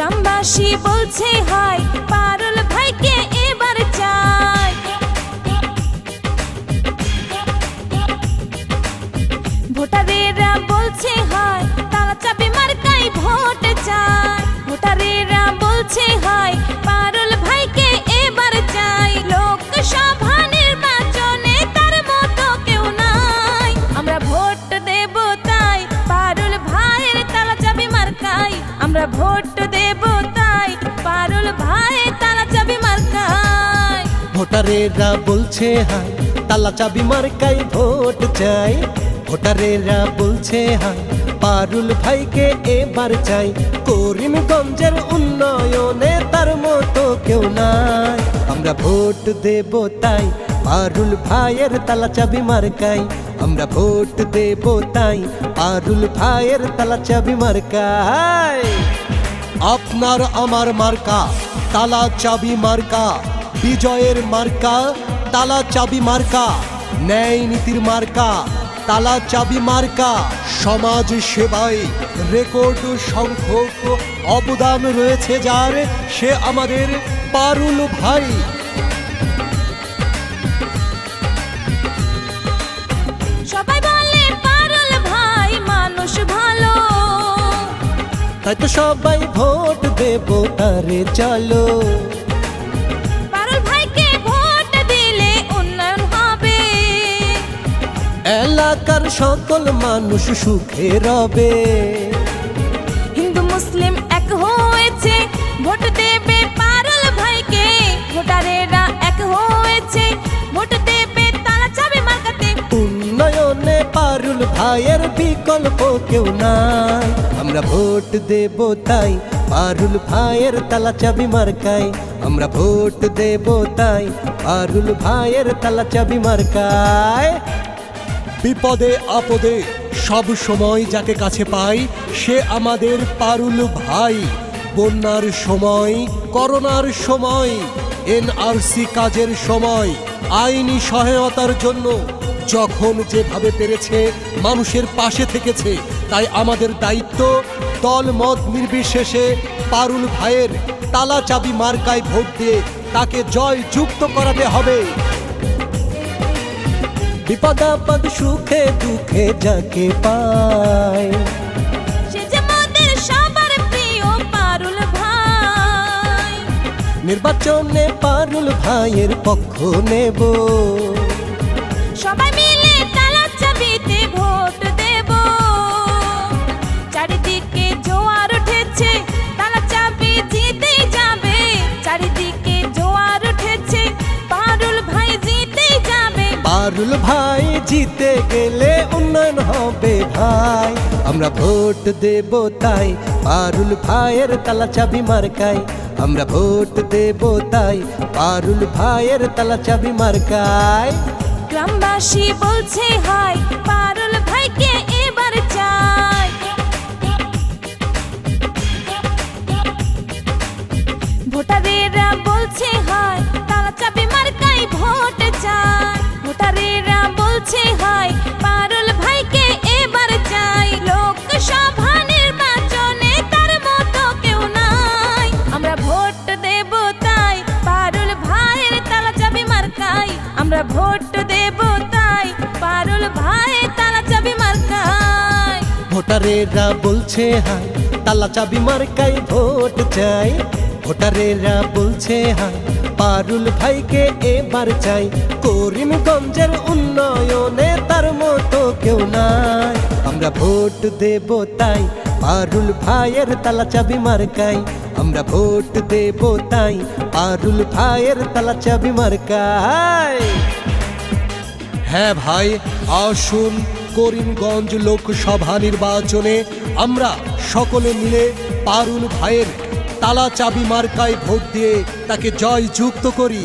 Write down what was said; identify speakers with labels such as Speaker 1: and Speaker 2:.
Speaker 1: গ্রামবাসী বলছে, হাই, পারুল ভাইকে এবার চাই। ভোটারেরা বলছে, হাই তারা চাবি মার্কাই ভোট চাই। ভোটারেরা বলছে, হাই, পারুল ভাইকে এবার চাই। লোকসভা নির্বাচনে তার মতো কেউ নাই। আমরা ভোট দেব তাই, পারুল ভাইয়ের তালা চাবি মার্কাই আমরা ভোট দেব তাই। পারুল ভাইয়ের তালা চাবি মার্কাই
Speaker 2: ভোটারেরা বলছে হাই তালা চাবি মার্কাই ভোট চাই। ভোটারেরা বলছে হাই পারুল ভাইকে এবার চাই। করিমগঞ্জের উন্নয়নে তার মতো কেউ নাই। আমরা ভোট দেব তাই, পারুল ভাইয়ের তালা চাবি মার্কাই আমরা ভোট দেব তাই পারুল ভাইয়ের তালা চাবি মার্কাই আপনার আমার মার্কা, তালা চাবি মার্কা, বিজয়ের মার্কা, তালা চাবি মার্কা, ন্যায় নীতির মার্কা, তালা চাবি মার্কা, সমাজ সেবায় রেকর্ড সংখ্যক অবদান রয়েছে যার, সে আমাদের পারুল ভাই। তাই তো সবাই ভোট দেব তারে চলো।
Speaker 1: পারুল ভাইকে ভোট দিলে উন্নয়ন হবে।
Speaker 2: এলাকার সকল মানুষ সুখে রবে।
Speaker 1: হিন্দু মুসলিম এক হয়েছে ভোট
Speaker 2: ভাইয়ের বিকল্প কেউ নাই। আমরা ভোট দেব তাই, পারুল ভাইয়ের তালা চাবি মার্কাই আমরা ভোট দেব তাই, পারুল ভাইয়ের তালা চাবি মার্কায়। বিপদে আপদে সব সময় যাকে কাছে পাই, সে আমাদের পারুল ভাই। বন্যার সময়, করোনার সময়, এনআরসি কাজের সময়, আইনি সহায়তার জন্য যখন যেভাবে পেরেছে মানুষের পাশে থেকেছে তাই আমাদের দায়িত্ব দল মত নির্বিশেষে পারুল ভাইয়ের তালা চাবি মার্কায় ভোট দিয়ে তাকে জয় যুক্ত করাতে হবে। বিপদাপদ সুখে দুঃখে যাকে পায়। নির্বাচনে পারুল ভাইয়ের পক্ষ নেব।
Speaker 1: পারুল ভাই, জিতে
Speaker 2: গেলে উন্নয়ন হবে ভাই। আমরা ভোট দেব তাই, পারুল ভাইয়ের তালা চাবি মার্কায়। আমরা ভোট দেব তাই, পারুল ভাইয়ের তালা চাবি মার্কায়।
Speaker 1: গ্রামবাসী বলছে হাই, পারুল ভাইকে এবার চাই। ভোট দেব তাই পারুল ভাইয়ের তালা চাবি মার্কাই
Speaker 2: ভোটারেরা বলছে হাই, তালা চাবি মার্কাই ভোট চাই। ভোটারেরা বলছে হাই, পারুল ভাইকে এবার চাই। করিমগঞ্জের উন্নয়নে তার মতো কেউ নাই। আমরা ভোট দেব তাই, পারুল ভাইয়ের তালা চাবি মার্কাই আমরা ভোট দেব তাই পারুল ভাইয়ের তালা চাবি মার্কাই হ্যাঁ ভাই, আসুন করিমগঞ্জ লোকসভা নির্বাচনে আমরা সকলে মিলে পারুল ভাইয়ের তালা চাবি মার্কায় ভোট দিয়ে তাকে জয় যুক্ত করি।